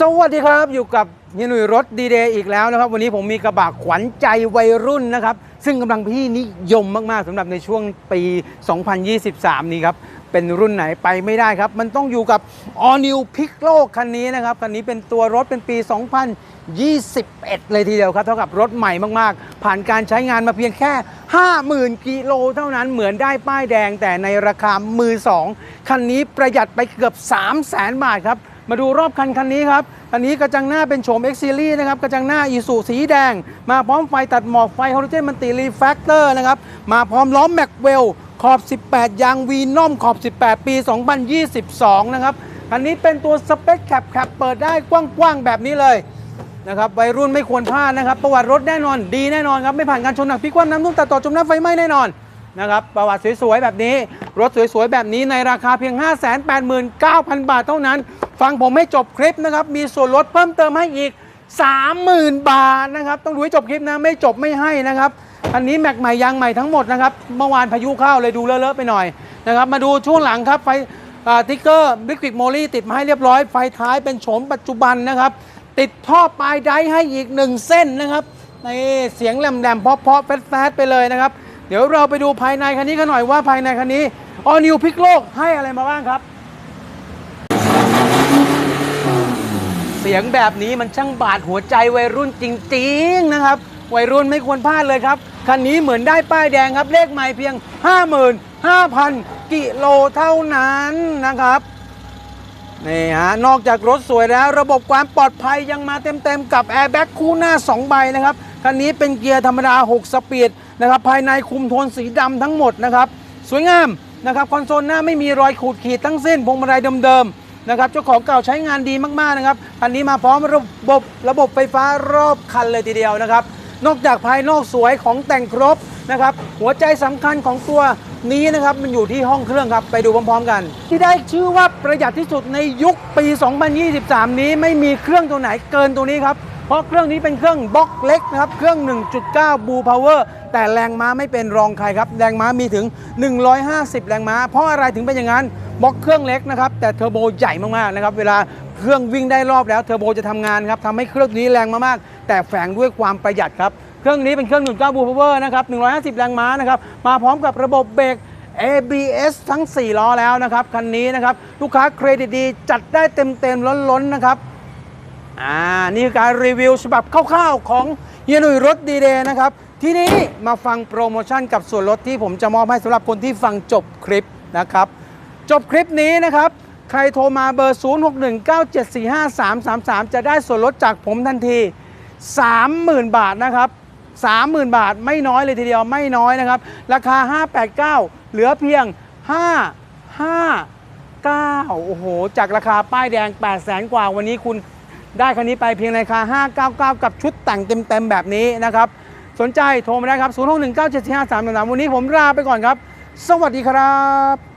สวัสดีครับอยู่กับเฮียหนุ่ยรถดีเดย์อีกแล้วนะครับ วันนี้ผมมีกระบะขวัญใจวัยรุ่นนะครับ ซึ่งกำลังพี่นิยมมาก ๆสำหรับในช่วงปี 2023 นี้ครับ เป็นรุ่นไหนไปไม่ได้ครับ มันต้องอยู่กับ All New p i c โลกคันนี้นะครับ คันนี้เป็นตัวรถเป็นปี 2021 เลยทีเดียวครับ เท่ากับรถใหม่มาก ๆ ผ่านการใช้งานมาเพียงแค่ 50,000 กิโลเท่านั้นเหมือนได้ป้ายแดงแต่ในราคามือ2คันนี้ประหยัดไปเกือบ 3 0 0 0 0 0 บาทครับ มาดูรอบคันคันนี้ครับคันนี้กระจังหน้าเป็นโฉม X Series นะครับ กระจังหน้าอีสุสีแดง มาพร้อมไฟตัดหมอกไฟฮอลเจนมันติรีแฟกเตอร์นะครับ มาพร้อมล้อมแม็กเวลขอบ 18 ยางวีนอมขอบ 18 ปี 2022 นะครับคันนี้เป็นตัวสเปคแคปแคปเปิดได้กว้างๆแบบนี้เลยนะครับวัยรุ่นไม่ควรพลาดนะครับ ประวัติรถแน่นอนดีแน่นอนครับ ไม่ผ่านการชนหนักพิกว่ำน้ำนุ่มตัดต่อจมน้ำไฟไหม้แน่นอนนะครับประวัติสวยๆแบบนี้ รถสวยๆแบบนี้ในราคาเพียง 589,000 บาทเท่านั้น ฟังผมให้จบคลิปนะครับ มีส่วนลดเพิ่มเติมให้อีก 30,000 บาทนะครับ ต้องดูให้จบคลิปนะ ไม่จบไม่ให้นะครับ อันนี้แม็กใหม่ยางใหม่ทั้งหมดนะครับ เมื่อวานพายุเข้าเลยดูเลอะๆไปหน่อยนะครับ มาดูช่วงหลังครับไฟติ๊กเกอร์บิ๊กบิกโมลี่ติดมาให้เรียบร้อย ไฟท้ายเป็นโฉมปัจจุบันนะครับ ติดท่อปลายไดให้อีกหนึ่งเส้นนะครับนี่เสียงแหลมๆเพาะๆแฟดๆไปเลยนะครับ เดี๋ยวเราไปดูภายในคันนี้กันหน่อยว่าภายในคันนี้ออนิวพิกโลกให้อะไรมาบ้างครับ เสียงแบบนี้มันช่างบาดหัวใจวัยรุ่นจริงๆนะครับ วัยรุ่นไม่ควรพลาดเลยครับ คันนี้เหมือนได้ป้ายแดงครับ เลขใหม่เพียง 55,000 กิโลเท่านั้นนะครับนี่ฮะ นอกจากรถสวยแล้ว ระบบความปลอดภัยยังมาเต็มๆ กับแอร์แบ็กคู่หน้า 2 ใบนะครับ คันนี้เป็นเกียร์ธรรมดา 6 สปีดนะครับ ภายในคุมโทนสีดำทั้งหมดนะครับ สวยงามนะครับ คอนโซลหน้าไม่มีรอยขูดขีดทั้งสิ้นพวงมาลัยเดิมๆ นะครับเจ้าของเก่าใช้งานดีมากๆนะครับคันนี้มาพร้อมระบบระบบไฟฟ้ารอบคันเลยทีเดียวนะครับ นอกจากภายนอกสวยของแต่งครบนะครับหัวใจสำคัญของตัวนี้นะครับมันอยู่ที่ห้องเครื่องครับไปดูพร้อมๆกัน ที่ได้ชื่อว่าประหยัดที่สุดในยุคปี 2023 นี้ไม่มีเครื่องตัวไหนเกินตัวนี้ครับเพราะเครื่องนี้เป็นเครื่องบล็อกเล็กนะครับเครื่อง 1.9 บูพาวเวอร์แต่แรงม้าไม่เป็นรองใครครับ แรงม้ามีถึง 150 แรงม้า เพราะอะไรถึงเป็นอย่างนั้น บล็อกเครื่องเล็กนะครับแต่เทอร์โบใหญ่มากๆนะครับเวลาเครื่องวิ่งได้รอบแล้วเทอร์โบจะทำงานครับทำให้เครื่องนี้แรงมากๆ แต่แฝงด้วยความประหยัดครับ เครื่องนี้เป็นเครื่อง1.9บูพาวเวอร์นะครับ150 แรงม้านะครับมาพร้อมกับระบบเบรก ABS ทั้ง 4 ล้อแล้วนะครับคันนี้นะครับลูกค้าเครดิตดีจัดได้เต็มๆล้นๆนะครับอ่านี่คือการรีวิวฉบับคร่าวๆของเฮียหนุ่ยรถดีเดย์นะครับที่นี้มาฟังโปรโมชั่นกับส่วนลดที่ผมจะมอบให้สำหรับคนที่ฟังจบคลิปนะครับ จบคลิปนี้นะครับ ใครโทรมาเบอร์ 0619745333 จะได้ส่วนลดจากผมทันที 30,000 บาทนะครับ 30,000 บาทไม่น้อยเลยทีเดียวไม่น้อยนะครับ ราคา 589 เหลือเพียง 5 5 9โอ้โห จากราคาป้ายแดง 8 0 0แสนกว่าวันนี้คุณได้คันนี้ไปเพียงในราคา 599 กับชุดแต่งเต็ม ๆ แบบนี้นะครับ สนใจโทรมาได้ครับ 0619745333 วันนี้ผมลาไปก่อนครับ สวัสดีครับ